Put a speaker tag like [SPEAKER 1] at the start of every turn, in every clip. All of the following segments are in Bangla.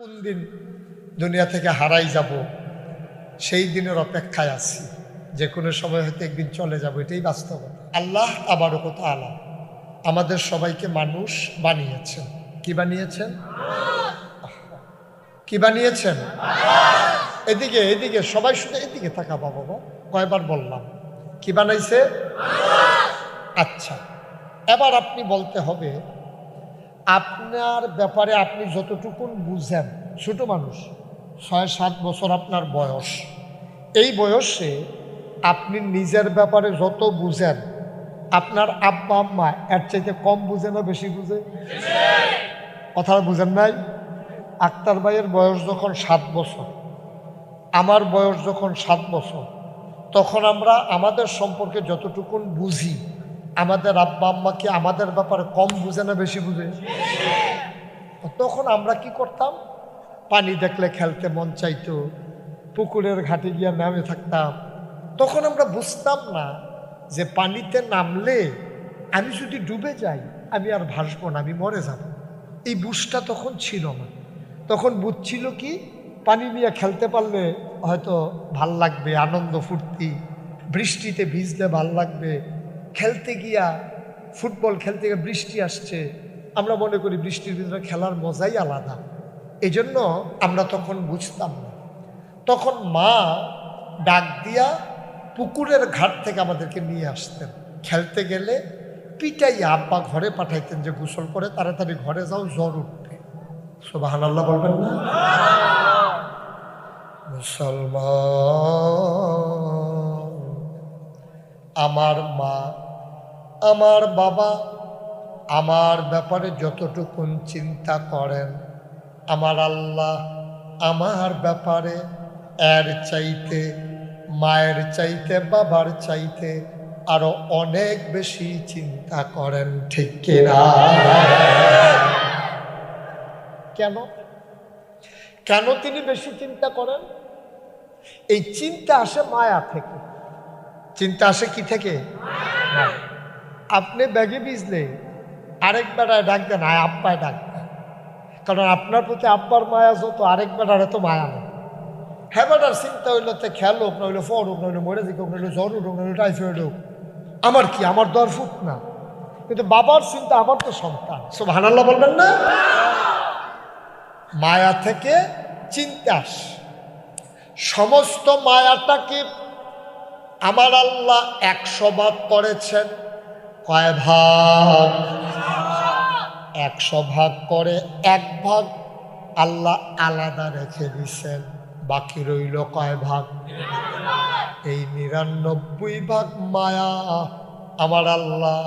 [SPEAKER 1] কোন দিন দুনিয়া থেকে হারাই যাব, সেই দিনের অপেক্ষায় আছি। যে কোনো সময় হয়তো একদিন চলে যাব, এটাই বাস্তব। আল্লাহ আবারও কত আলা। আমাদের সবাইকে মানুষ বানিয়েছেন। কি বানিয়েছেন? কি বানিয়েছেন? এদিকে এদিকে, সবাই শুধু এদিকে থাকা বাবা। কয়বার বললাম, কি বানাইছে? আচ্ছা এবার আপনি বলতে হবে আপনার ব্যাপারে আপনি যতটুকুন বুঝেন, ছোট মানুষ, ছয়, সাত বছর আপনার বয়স। এই বয়সে আপনি নিজের ব্যাপারে যত বুঝেন, আপনার আব্বা, আম্মা এর চাইতে কম বুঝে না বেশি বুঝে? কথাটা বুঝেন নাই? আক্তার ভাইয়ের বয়স যখন সাত বছর, আমার বয়স যখন সাত বছর, তখন আমরা আমাদের সম্পর্কে যতটুকুন বুঝি আমাদের আব্বা আম্মা কি আমাদের ব্যাপারে কম বুঝে না বেশি বুঝে? তখন আমরা কি করতাম? পানি দেখলে খেলতে মন চাইতো, পুকুরের ঘাটে গিয়ে নামে থাকতাম। তখন আমরা বুঝতাম না যে পানিতে নামলে আমি যদি ডুবে যাই, আমি আর ভাসবো না, আমি মরে যাব। এই বুঝটা তখন ছিল না। তখন বুঝছিল কি, পানি নিয়ে খেলতে পারলে হয়তো ভালো লাগবে, আনন্দ ফুর্তি, বৃষ্টিতে ভিজলে ভালো লাগবে খেলতে গিয়া, ফুটবল খেলতে গিয়ে বৃষ্টি আসছে, আমরা মনে করি বৃষ্টির ভিতরে খেলার মজাই আলাদা। এই জন্য আমরা তখন বুঝতাম না। তখন মা ডাক দিয়া পুকুরের ঘাট থেকে আমাদেরকে নিয়ে আসতেন। খেলতে গেলে পিটাই আব্বা ঘরে পাঠাইতেন যে গোসল করে তাড়াতাড়ি ঘরে যাও, জ্বর উঠবে। সোবাহান আল্লাহ বলবেন না? মুসলমান, আমার মা আমার বাবা আমার ব্যাপারে যতটুকুন চিন্তা করেন, আমার আল্লাহ আমার ব্যাপারে এর চাইতে, মায়ের চাইতে, বাবার চাইতে আরও অনেক বেশি চিন্তা করেন, ঠিক কিনা কেন? কেন তিনি বেশি চিন্তা করেন? এই চিন্তা আসে মায়া থেকে। চিন্তা আসে কি থেকে। আপনি ব্যাগে বিজলে আরেক বেড়ায় ডাক দেন, আয় আব্বায় ডাক কারণ আপনার প্রতি আব্বার মায়া যত, আরেক বেড়ার এত মায়া নেই। হ্যাঁ বেটার, চিন্তা হইল তো খেলুক নইলে ফরুক নইলে মরে দিক নইলে জ্বর উঠুক নইলে টাইফয়েড হোক, আমার কি, আমার দর ফুট না। কিন্তু বাবার চিন্তা, আমার তো সন্তান। সব হানাল্লাহ বলবেন না? মায়া থেকে চিন্তা আসে। সমস্ত মায়াটাকে আমার আল্লাহ একশো ভাগ করেছেন। কয় ভাগ? একশো ভাগ। করে এক ভাগ আল্লাহ আলাদা রেখে দিচ্ছেন বাকি রইল কয় ভাগ? এই নিরানব্বই ভাগ মায়া আমার আল্লাহ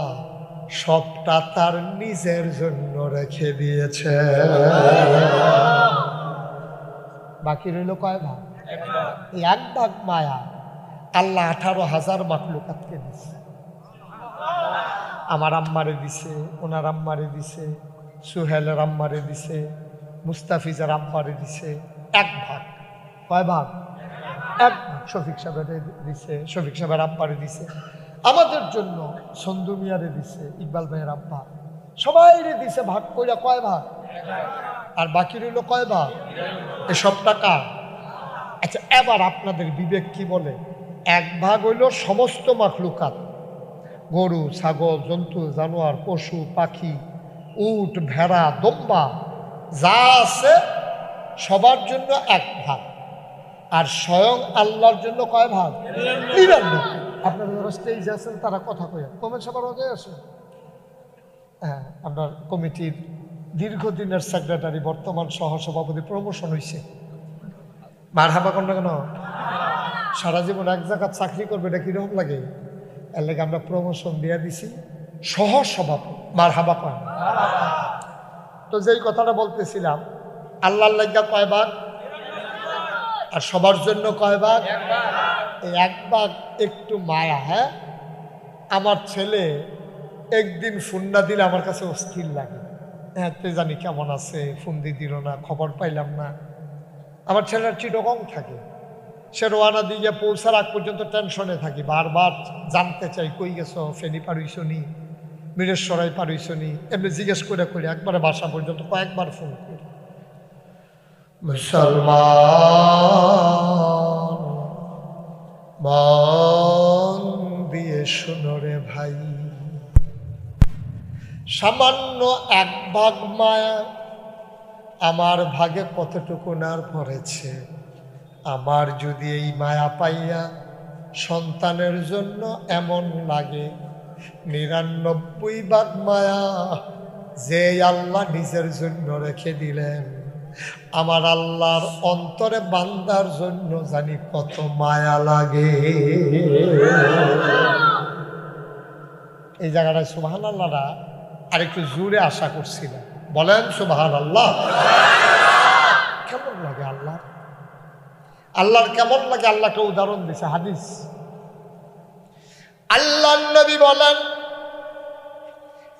[SPEAKER 1] সবটা তার নিজের জন্য রেখে দিয়েছে। বাকি রইল কয় ভাগ? এক ভাগ। মায়া আল্লাহ আঠারো হাজার মাকলুকাতকে দিছে আমার আম্মারে দিছে, ওনার আম্মারে দিছে, সুহেলের আম্মারে দিছে, মুস্তাফিজার আম্মারে দিছে, এক ভাগ। কয় ভাগ? এক শফিক সাহেবের দিছে, শফিক সাহেবের আব্বারে দিছে। আমাদের জন্য সন্ধু মিয়ারে দিছে, ইকবাল ভাইয়ের আব্বা। সবাই রে দিছে ভাগ কইরা কয় ভাগ? আর বাকি রইল কয় ভাগ? এসব টাকা। আচ্ছা এবার আপনাদের বিবেক কি বলে? এক ভাগ হইল সমস্ত মাখলুকাত। গরু, ছাগল, জন্তু, জানোয়ার, পশু, পাখি, উট, ভেড়া, দম্বা, যা আছে সবার জন্য এক ভাগ। আর স্বয়ং আল্লাহর জন্য কয় ভাগ? নিরানব্বই। আপনারা যারা স্টেজ আছেন, তারা কথা কয়ে কমেন্ট সবার হয়ে আছে হ্যাঁ আপনার কমিটির দীর্ঘদিনের সেক্রেটারি বর্তমান সহসভাপতি প্রমোশন হয়েছে মার হাবা কেন? সারা জীবন এক জায়গায় চাকরি করবে, এটা কীরকম লাগে? এর লাগে আমরা প্রমোশন দিয়ে দিছি। সহ সভাপতি মার হাবা কয় তো যেই কথাটা বলতেছিলাম, আল্লাহর লাগা কয় ভাগ? আর সবার জন্য কয় ভাগ? এই এক ভাগ একটু মায়া হ্যাঁ? আমার ছেলে একদিন ফোন না দিলে আমার কাছে অস্থির লাগে। হ্যাঁ তে জানি কেমন আছে, ফোন দিয়ে দিল না, খবর পাইলাম না। আমার ছেলের চিটকং থাকে। সে রোয়ানা দিয়ে পৌঁছার আগ পর্যন্ত টেনশনে থাকি, বারবার জানতে চাই, কই গেছো? ফেনি পারইছ নি মিরেশ্বরাই পারইছ নি এমনি জিজ্ঞেস করে করে একবারে বাসা পর্যন্ত কয়েকবার ফোন করি। মুসলমান, মন দিয়ে শুনো রে ভাই। সামান্য এক ভাগ মায়া আমার ভাগে কতটুকু নার পড়েছে। আমার যদি এই মায়া পাইয়া সন্তানের জন্য এমন লাগে, নিরানব্বই বাদ মায়া যে আল্লাহ নিজের জন্য রেখে দিলেন। আমার আল্লাহর অন্তরে বান্দার জন্য জানি কত মায়া লাগে। এই জায়গাটায় সুবাহান আল্লাহরা আরেকটু জোরে আশা করছিলেন। বলেন সুবাহান আল্লাহ কেমন লাগে আল্লাহ আল্লাহর কেমন লাগে আল্লাহকে উদাহরণ দিছে, হাদিস। আল্লাহ নবী বলেন,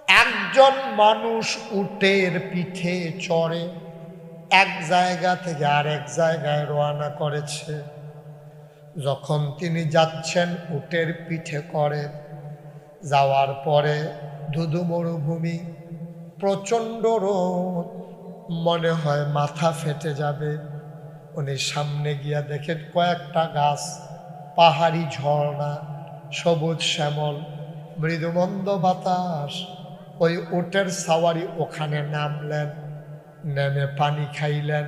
[SPEAKER 1] একজন মানুষ উটের পিঠে চড়ে, এক জায়গা থেকে আরেক জায়গায় রওনা করেছে। যখন তিনি যাচ্ছেন উটের পিঠে করে, যাওয়ার পরে ধুধু মরুভূমি, প্রচণ্ড রোদ, মনে হয় মাথা ফেটে যাবে। উনি সামনে গিয়া দেখেন কয়েকটা গাছ, পাহাড়ি ঝর্ণা, সবুজ শ্যামল, মৃদুমন্দ বাতাস। ওই উটের সাওয়ারি ওখানে নামলেন, নেমে পানি খাইলেন,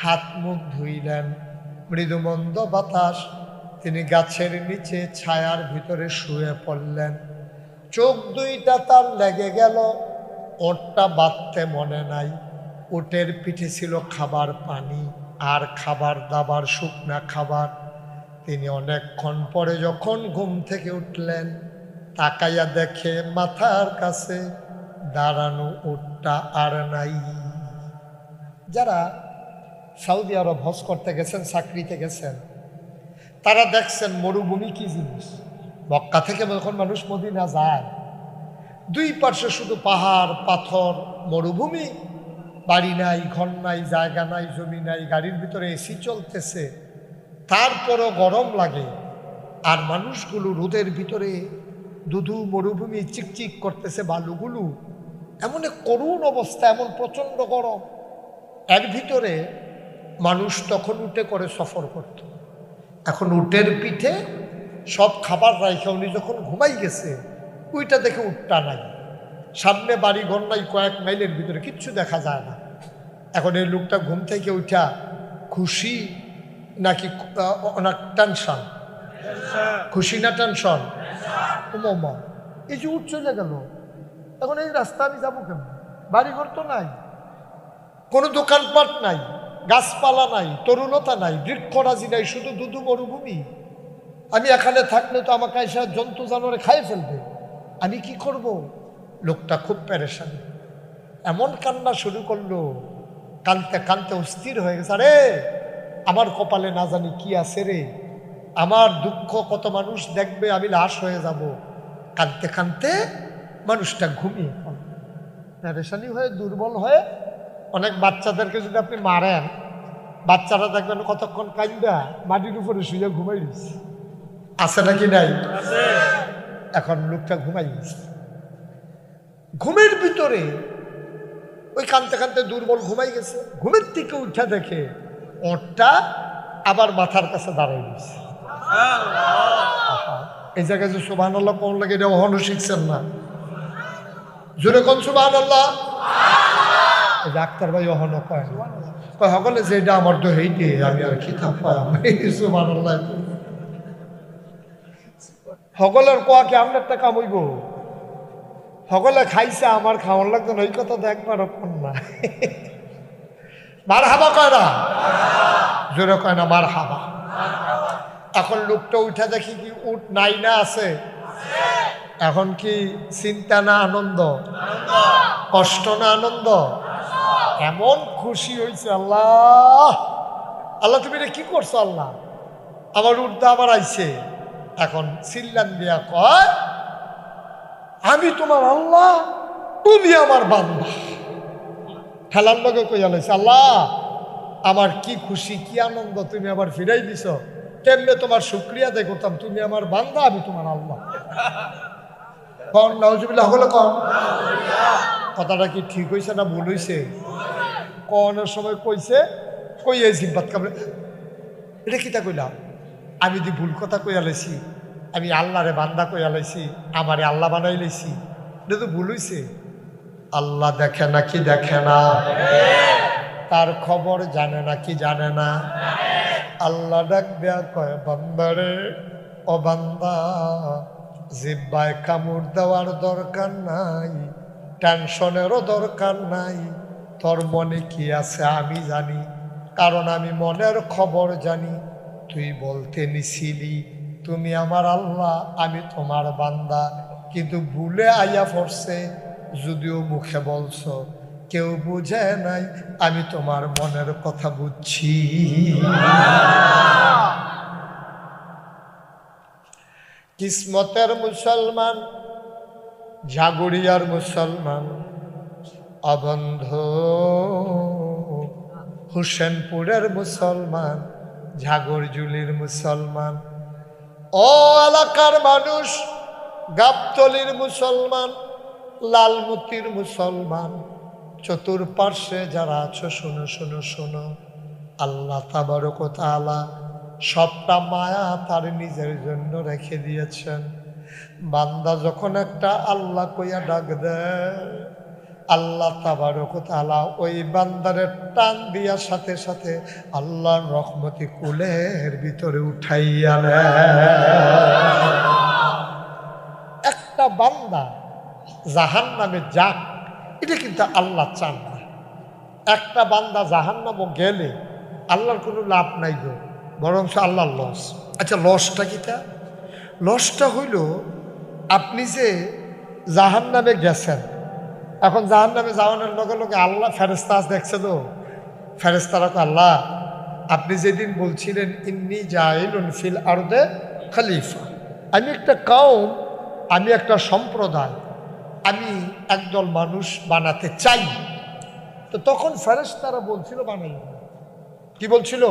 [SPEAKER 1] হাত মুখ ধুইলেন, মৃদুমন্দ বাতাস। তিনি গাছের নিচে ছায়ার ভিতরে শুয়ে পড়লেন। চোখ দুইটা তার লেগে গেল ওটটা বাঁধতে মনে নাই। উটের পিঠে ছিল খাবার পানি। আর খাবার দাবার, শুকনা খাবার। তিনি অনেকক্ষণ পরে যখন ঘুম থেকে উঠলেন, তাকাইয়া দেখে মাথার কাছে দাঁড়ানো উটটা আর নাই। যারা সৌদি আরব হজ করতে গেছেন, চাকরিতে গেছেন, তারা দেখছেন মরুভূমি কি জিনিস। মক্কা থেকে যখন মানুষ মদিনা যায়, দুই পার্শ্বে শুধু পাহাড়, পাথর, মরুভূমি বাড়ি নাই, ঘর নাই, জায়গা নাই, জমি নাই, গাড়ির ভিতরে এসি চলতেছে, তারপরও গরম লাগে। আর মানুষগুলো রোদের ভিতরে দুধু মরুভূমি চিকচিক করতেছে বালুগুলো। এমন এক করুণ অবস্থা, এমন প্রচণ্ড গরম। এর ভিতরে মানুষ তখন উঠে করে সফর করত। এখন উটের পিঠে সব খাবার রাইখা উনি যখন ঘুমাই গেছে, ওইটা দেখে উঠটা নাই। সামনে বাড়ি, ঘর নাই, কয়েক মাইলের ভিতরে কিচ্ছু দেখা যায় না। এখন এই লোকটা ঘুম থেকে উঠা খুশি নাকি অনেক টেনশন খুশি না টেনশন এই যে উঠ চলে গেল। এখন এই রাস্তা আমি যাব কেন বাড়িঘর তো নাই। কোনো দোকানপাট নাই, গাছপালা নাই, তরুণতা নাই, বৃক্ষরাজি নাই, শুধু দুধু মরুভূমি আমি এখানে থাকলে তো আমাকে এসে জন্তু জানোয়ারে খাই ফেলবে। আমি কি করব? লোকটা খুব প্যারেশান এমন কান্না শুরু করল। কানতে কানতে অস্থির হয়ে গেছে আরে আমার কপালে না জানি কি আছে রে? আমার দুঃখ কত মানুষ দেখবে আমি লাশ হয়ে যাব। কানতে কানতে মানুষটা ঘুমিয়ে প্যারেশানি হয়ে দুর্বল হয়ে অনেক বাচ্চাদেরকে যদি আপনি মারেন বাচ্চারা দেখবেন কতক্ষণ কান্দা মাটির উপরে শুয়ে ঘুমাই দিচ্ছে আছে নাকি নাই? এখন লোকটা ঘুমাই গেছে। ঘুমের ভিতরে ওই কানতে কানতে দুর্বল ঘুমাই গেছে। ঘুমের থেকে উঠে দেখে ওরটা আবার মাথার কাছে দাঁড়াই গেছে। এই জায়গায় যে সুবাহ আল্লাহ কোন লাগে এটা অহন শিখছেন না। জোরে কোন সুবাহ আল্লাহ ডাক্তার ভাই অহন কয় কয় সকলে যে এটা আমার তো হেইটে, আমি আর কি থাপাম সুবাহ আল্লাহ সকলের কোয়া কি আপনার টাকা বইব সকলে খাইছে, আমার খাওয়ার লাগতো ওই কথা তো একবার না। মার হাবা কয় না? জোরে কয় না মার হাবা এখন লোকটা উঠে দেখি কি উঠ নাই না, আছে? এখন কি চিন্তা না আনন্দ? কষ্ট না আনন্দ? এমন খুশি হয়েছে আল্লাহ। আল্লাহ, তুমি কি করছ আল্লাহ? আমার উর্দা আবার আইছে। এখন সিল্লান দিয়া কয় আমি তোমার আল্লাহ, তুমি আমার বান্দা। ঠেলার লগে কইয়া লাইছে, আল্লাহ, আমার কি খুশি, কি আনন্দ তুমি আবার ফিরাই দিছ? কেমনে তোমার শুক্রিয়া দেয় করতাম? তুমি আমার বান্দা, আমি তোমার আল্লাহ। কন, নাউজুবিল্লাহ, হলো কন? কথাটা কি ঠিক হয়েছে না ভুল হয়েছে কনের সময় কইছে কই এই জিব্বাত কামড়ে এটা কিতা কইলাম? আমি যদি ভুল কথা কইয়া লাইছি আমি আল্লাহরে বান্দা কইয়া লাইছি, আমারে আল্লাহ বানাই লাইছি। এটা তো ভুল হইছে। আল্লাহ দেখে না কি দেখে না। তার খবর জানে না কি জানে না। আল্লাহ ডাক কয়, বান্দারে, ও বান্দা, জিব্বায় কামড় দেওয়ার দরকার নাই, টেনশনেরও দরকার নাই। তোর মনে কি আছে আমি জানি, কারণ আমি মনের খবর জানি। তুই বলতে নিছিলি তুমি আমার আল্লাহ, আমি তোমার বান্দা। কিন্তু ভুলে আইয়া পড়ছে, যদিও মুখে বলছো, কেউ বুঝে নাই, আমি তোমার মনের কথা বুঝছি। কিসমতের মুসলমান জাগুড়িয়ার মুসলমান, অবন্ধ। হুসেনপুরের মুসলমান ঝাগরজুলির মুসলমান ও এলাকার মানুষ, গাবতলির মুসলমান, লালমতির মুসলমান, চতুর্পার্শ্বে যারা আছো, শোনো শোনো শোনো। আল্লাহ তাবারকতালা সবটা মায়া তার নিজের জন্য রেখে দিয়েছেন। বান্দা যখন একটা আল্লাহ কইয়া ডাক দেয় আল্লাহ তাবারকতালা ওই বান্দারের টান দিয়ার সাথে সাথে আল্লাহর রহমতি কুলের ভিতরে উঠাইয়া একটা বান্দা জাহান নামে যাক, এটা কিন্তু আল্লাহ চান না। একটা বান্দা জাহান নামও গেলে আল্লাহর কোনো লাভ নাই গো বরং আল্লাহর লস। আচ্ছা লসটা কিটা লসটা হইল আপনি যে জাহান নামে গেছেন এখন জাহান নামে যাওয়ানোর লগে লগে আল্লাহ ফেরেস্তাস দেখছে তো? ফেরেস্তারা আল্লাহ, আপনি যেদিন বলছিলেন, ইন্নি জাইলুন ফিল আরদে খালিফা। আমি একটা কাউম, আমি একটা সম্প্রদায়, আমি একদল মানুষ বানাতে চাই। তো তখন ফেরেস্তারা বলছিল, বানাই। কি বলছিল?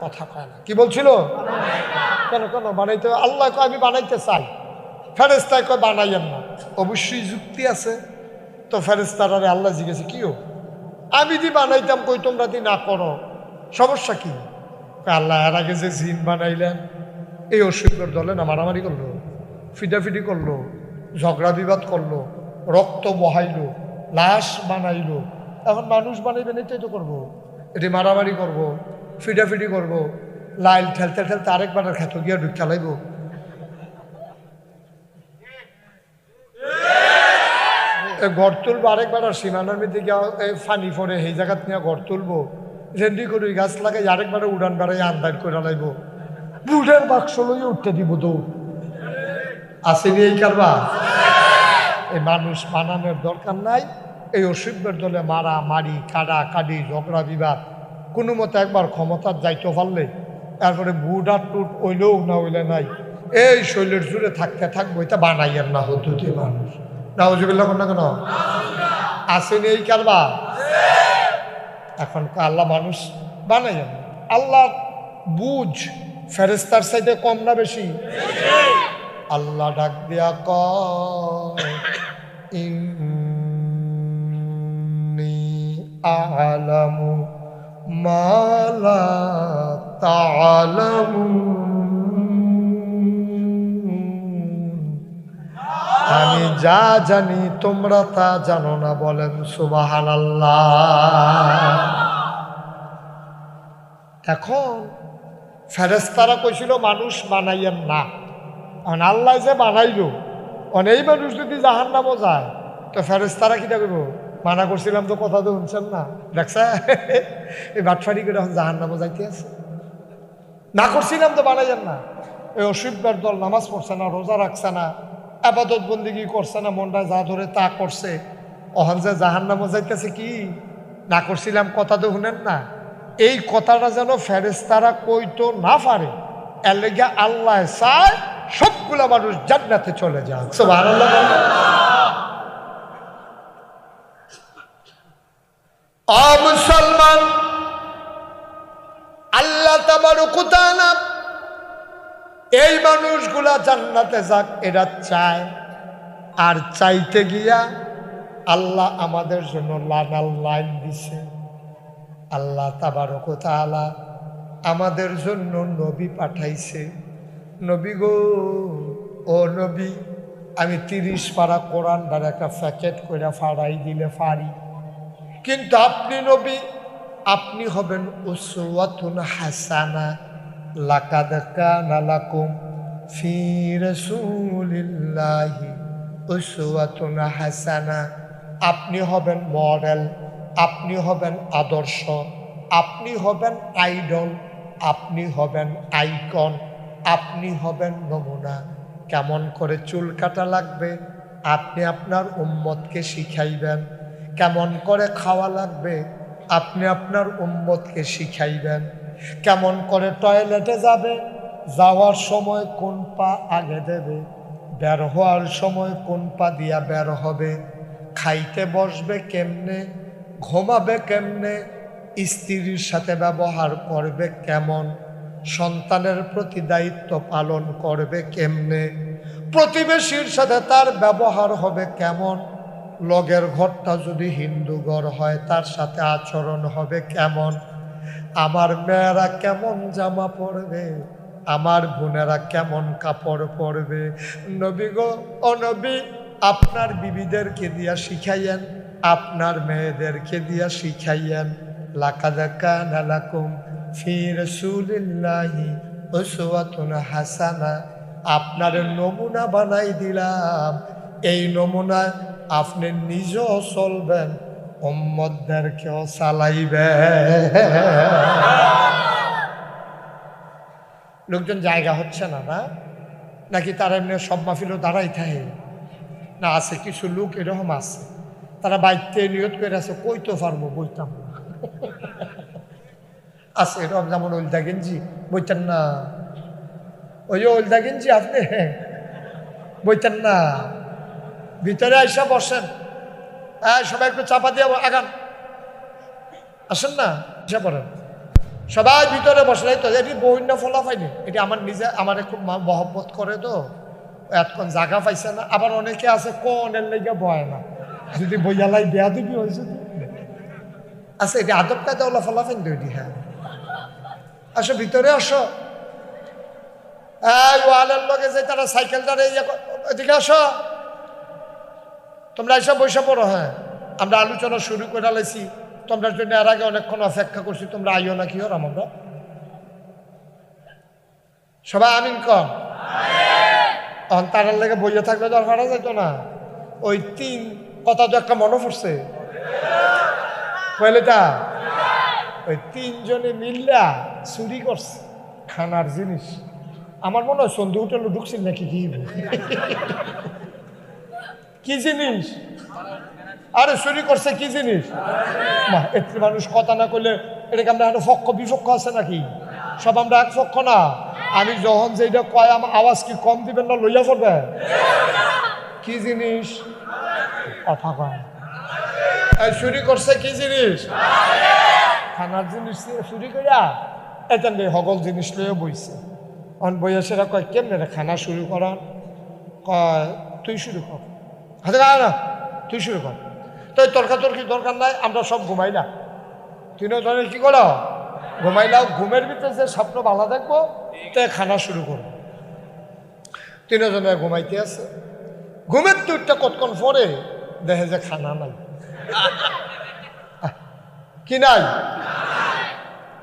[SPEAKER 1] কথা কয় না। কি বলছিল? কেন কেন? বানাইতে আল্লাহ কয়, আমি বানাইতে চাই। ফেরেস্তায় কয়, বানাইয়েন না। অবশ্যই যুক্তি আছে। তো ফেরেস্তারারে আল্লাহ জিজ্ঞেসে কিও আমি দি বানাইতাম, কই তোমরা না করো? সমস্যা কি? আল্লাহ, এর আগে যে জিন বানাইলেন, এই অসুখের দলে না মারামারি করল, ফিটাফিটি করল, ঝগড়া বিবাদ করল, রক্ত বহাইলো, লাশ বানাইলো, এখন মানুষ বানাইবেন, এটাই তো করব। এটি মারামারি করব ফিডাফিডি করব, লাইল ঠেলতে ঠেলতে আরেকবার খেত গিয়া ঢুক খেলাইব ঘর তুলবো আরেকবার আর সীমানার মধ্যে গিয়া এই ফানি ফরে সেই জায়গাত নিয়ে ঘর তুলবো। রেন্ডি করি গাছ লাগাই, আরেকবার উড়ান বেড়াই আন্দাজ করে লাইব। বুটের বাক্স লইয়ে উঠতে দিব তো আসেনি এই কারবা এই মানুষ বানানোর দরকার নাই, এই অসুখের দলে মারা, মারি, কাডা কাডি ঝগড়া, বিবাদ, কোনো মতে একবার ক্ষমতার যাইতে পারলে তারপরে বুডার টুট ওইলেও না ওইলে নাই। এই শৈলের জুড়ে থাকতে থাকব, এটা বানাইয়ের না হতুতি মানুষ। না হজুবিল্লা না কেন? আসেনি এই কারবা এখন আল্লাহ মানুষ বানাইয়েন আল্লাহ বুঝ ফেরেস্তার সাইডে কম না বেশি? আল্লাহ ডাক দিয়া ইন্নি আলামু মালা তালামু যা জানি তোমরা তা জানো না বলেন সুবাহান এখন ফেরেস্তারা কইছিল, মানুষ বানাইয়েন না। এখন আল্লাহ যে বানাইল অনেক মানুষ যদি জাহান নামও যায়, তো ফেরেস্তারা কিটা করব মানা করছিলাম তো কথা তো শুনছেন না। দেখছা এই বাটফারি করে এখন জাহান নামও যাইতে আছে। না করছিলাম তো বানাইয়েন না। এই অসুবিধার দল নামাজ পড়ছে না, রোজা রাখছে না। আবাদত বন্দিগি করছে না, মনটা যা ধরে তা করছে। অহন যে জাহান নামও যাইতেছে কি? না করছিলাম কথা তো শুনেন না। এই কথাটা যেন ফেরেস্তারা কইতো না পারে। এর লেগে আল্লাহ চায় সবগুলা মানুষ জান্নাতে চলে। আ মুসলমান, আল্লাহ তাবারকুতালা এই মানুষগুলা জান্নাতে যাক, এরা চায়। আর চাইতে গিয়া আল্লাহ আমাদের জন্য লানাল লাইন দিছে। আল্লাহ তাবারক তাআলা আমাদের জন্য নবী পাঠাইছে। নবী গো, ও নবী, আমি তিরিশ পারা কোরআনটার একটা প্যাকেট করে ফাড়াই দিলে ফাড়ি কিন্তু আপনি নবী, আপনি হবেন উসওয়াতুন হাসানা। লাকাদ কানা ফি রাসূলিল্লাহি উসওয়াতুন হাসানা আপনি হবেন মডেল, আপনি হবেন আদর্শ, আপনি হবেন আইডল, আপনি হবেন আইকন, আপনি হবেন নমুনা। কেমন করে চুল কাটা লাগবে? আপনি আপনার উম্মতকে শিখাইবেন। কেমন করে খাওয়া লাগবে? আপনি আপনার উম্মতকে শিখাইবেন। কেমন করে টয়লেটে যাবে? যাওয়ার সময় কোন পা আগে দেবে? বের হওয়ার সময় কোন পা দিয়া বের হবে? খাইতে বসবে কেমনে? ঘুমাবে কেমনে? স্ত্রীর সাথে ব্যবহার করবে কেমন? সন্তানের প্রতি দায়িত্ব পালন করবে কেমনে? প্রতিবেশীর সাথে তার ব্যবহার হবে কেমন? লগের ঘরটা যদি হিন্দু ঘর হয়, তার সাথে আচরণ হবে কেমন? আমার মেয়েরা কেমন জামা পরবে? আমার বোনেরা কেমন কাপড় পরবে? নবী গো অনবী আপনার বিবিদেরকে দিয়া শিখাইয়েন, আপনার মেয়েদেরকে দিয়া শিখাইয়েন। লাকাদাকা নালাকুম ফি রসুলিল্লাহি উসওয়াতুন হাসানা। আপনার নমুনা বানাই দিলাম। এই নমুনা আপনি নিজেও চলবেন। উম্মদদেরকেও চালাইবেন লোকজন জায়গা হচ্ছে না না? নাকি তারা এমনি সব মাহফিলও দাঁড়াই থাকে? না, আছে, কিছু লোক এরকম আছে। তারা বাইতে নিয়ত করে আছে কইতে পারব, বইতাম না। আছে, এরকম যেমন ওলদা গেঞ্জি বইতেন না। ওই ওলদা গেঞ্জি আপনি? বইতেন না। ভিতরে আইসা বসেন। হ্যাঁ সবাই একটু চাপা দিয়ে আগান। আসেন না, এসে পড়েন। সবাই ভিতরে বসে তো, এটি বহিন্য ফলা পাইনি। এটি আমার নিজে, আমার খুব মহব্বত করে তো। এতক্ষণ জায়গা পাইছে না। আবার অনেকে আছে, কোনের লেগে বয় না। যদি বইয়ালাই বেয়া দিবি হয়েছে। আচ্ছা এটি আদব কায়দা ওলা ফলাফেন তো এটি? হ্যাঁ। আসো, ভিতরে আসো। এই ওয়ালের লগে যে তারা সাইকেলটারে ইয়ে এদিকে আসো। তোমরা এসব বসে পড়ো হ্যাঁ। আমরা আলোচনা শুরু করে লাইছি তোমরা জন্য এর আগে অনেকক্ষণ অপেক্ষা করছি, তোমরা আইও না কি হর আমরা? সবাই আমিন কম? তারার লেগে বইয়ে থাকলে তো আর ফাটা যেত না। ওই তিন কথা তো একটা মনে পড়ছে। কয়লেটা ওই তিনজনে মিল্লা চুরি করছে খানার জিনিস। আমার মনে হয় সন্ধু হোটেলে ঢুকছিল নাকি কি? কি জিনিস? আরে চুরি করছে কি জিনিস? মা একটু মানুষ কথা না করলে এটাকে আমরা একটা পক্ষ বিপক্ষ আছে নাকি? সব আমরা এক পক্ষ না। আমি যখন যেটা কয়, আমার আওয়াজ কি কম দিবেন না লইয়া পড়বে কি জিনিস? কথা কয় চুরি করছে কি জিনিস? খানার জিনিস চুরি করিয়া এতেন সকল জিনিস লইয়া বইছে। অন বইয়া সেটা কয়, কেমনে খানা শুরু করান? কয়, তুই শুরু কর। হাতে গায়ে না, তুই শুরু কর তো তর্কাতর্কি দরকার নাই, আমরা সব ঘুমাইলা তিনজনের কি করো? ঘুমাইলাও ঘুমের ভিতরে যে স্বপ্ন ভালো দেখব তাই খানা শুরু করব। তিনজনে ঘুমাইতে আছে। ঘুমের দুইটা কতক্ষণ পরে দেখে যে খানা নাই। কি নাই?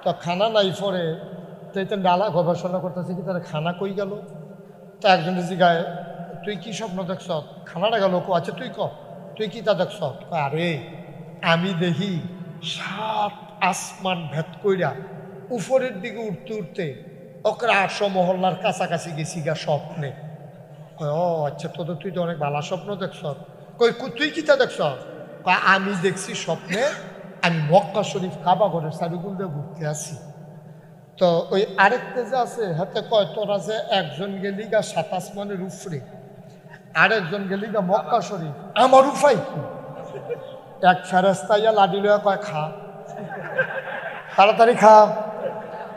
[SPEAKER 1] তো খানা নাই পরে, তো এটা ডালা গবেষণা করতেছে কি তারা খানা কই গেল? তা একজনের জিগায় তুই কি স্বপ্ন দেখছ? খানাটা গেল আচ্ছা তুই ক? তুই কি তা দেখছ? আরে, আমি দেখি সাত আসমান ভেদ কইরা উপরের দিকে উঠতে উঠতে ওকরা আটশো মহল্লার কাছাকাছি গেছি গা স্বপ্নে ও আচ্ছা তো তুই তো অনেক ভালো স্বপ্ন দেখছ। কই তুই কি তা দেখছ? আমি দেখছি স্বপ্নে আমি মক্কা শরীফ কাবা ঘরের সাবিগুল দিয়ে ঘুরতে আসি। তো ওই আরেকটা যে আছে, হাতে কয়, তোরা যে একজন গেলি গা সাত মানের উফরে আরেকজন গেলি গা মক্কা শরীফ। আমার উফাই। কি এক ফেরেস্তাইয়া লাডি লইয়া কয়, খা। তাড়াতাড়ি খা।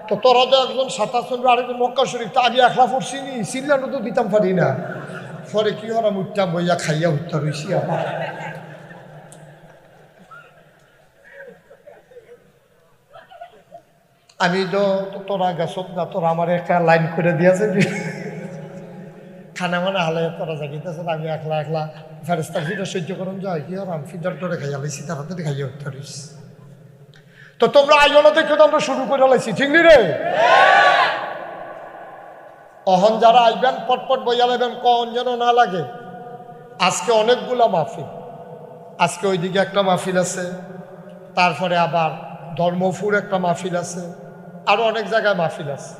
[SPEAKER 1] তো তোরা তো একজন সাতাশ মানের আরেকজন মক্কা শরীফ, তা আমি একলা পড়ছি নি সিল্লানো তো দিতাম পারি না। পরে কি হলাম উঠটা বইয়া খাইয়া উঠতে রইছি আমার আমি তো তোরা গেছ না, তোরা আমার একটা লাইন করে দিয়েছে। খানা মানে হালে যায়। জাগিতেছে আমি একলা একলা ফেরেস্তার ফিটার সহ্য করুন যায় কি আর আমি ফিটার টরে খাইয়া লাইছি তাড়াতাড়ি খাইয়া তো তোমরা আয়োনা দেখে তো আমরা শুরু করে লাইছি। ঠিক নি রে? অহন যারা আইবেন, পটপট বইয়া লাইবেন কন যেন না লাগে। আজকে অনেকগুলা মাহফিল। আজকে ওইদিকে একটা মাহফিল আছে, তারপরে আবার ধর্মপুর একটা মাহফিল আছে আরও অনেক জায়গায় মাহফিল আছে।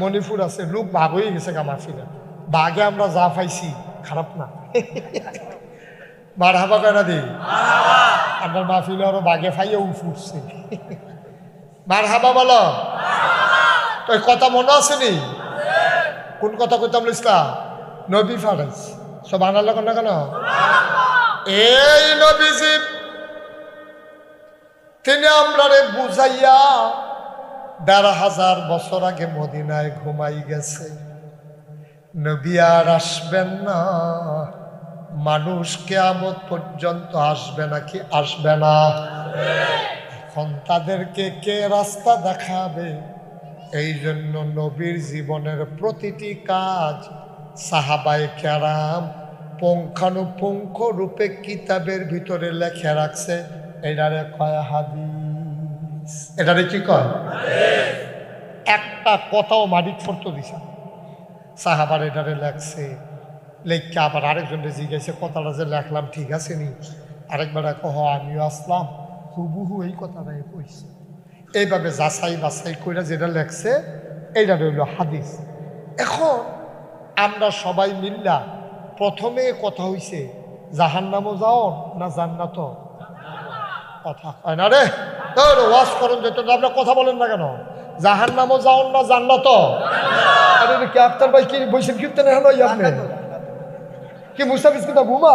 [SPEAKER 1] মণিপুর আছে, লোক ভাগ হয়ে গেছে গা মাহফিলে। বাঘে আমরা যা পাইছি খারাপ না। হাবা কেনা দিই আপনার মাহফিলে আরও বাঘে ফুটছে মার হাবা বলো। তো কথা মনে আছে নি? কোন কথা কইতাম ইসলাম নবী ফারাইস সব আনার লোক না কেন? এই নবীজি তিনি আমরারে বুঝাইয়া দেড় হাজার বছর আগে মদিনায় ঘুমাই গেছে। নবী আর আসবেন না। মানুষ কেয়ামত পর্যন্ত আসবে নাকি আসবে না? এখন তাদেরকে কে রাস্তা দেখাবে? এই জন্য নবীর জীবনের প্রতিটি কাজ সাহাবায়ে কেরাম পুঙ্খানুপুঙ্খ রূপে কিতাবের ভিতরে লেখে রাখছে। এটারে কয় হাদিস? এটারে কি কয়? একটা কথাও মাটির ফটো দিছে। সাহাবার এটারে লেখছে লেখকে আবার আরেকজনকে জিজ্ঞাসা, কথাটা যে লেখলাম ঠিক আছে নি? আরেকবার কহ আমিও আসলাম। হুবহু এই কথাটাই কইছে। এইভাবে যাচাই বাছাই করে যেটা লেখছে, এইটা রইল হাদিস। এখন আমরা সবাই মিল্লা প্রথমে কথা হইছে জাহান নামও যাও না জান্নাত কথা হয় না রে? ওয়াশ করুন যেত আপনার কথা বলেন না কেন? জাহান নামও যাও না জান্নাত আরে কি আক্তার ভাই কি বৈশাখ কীর্তনে হলো আপনি? কি মুস্তাফিজ কিন্তু ঘুমা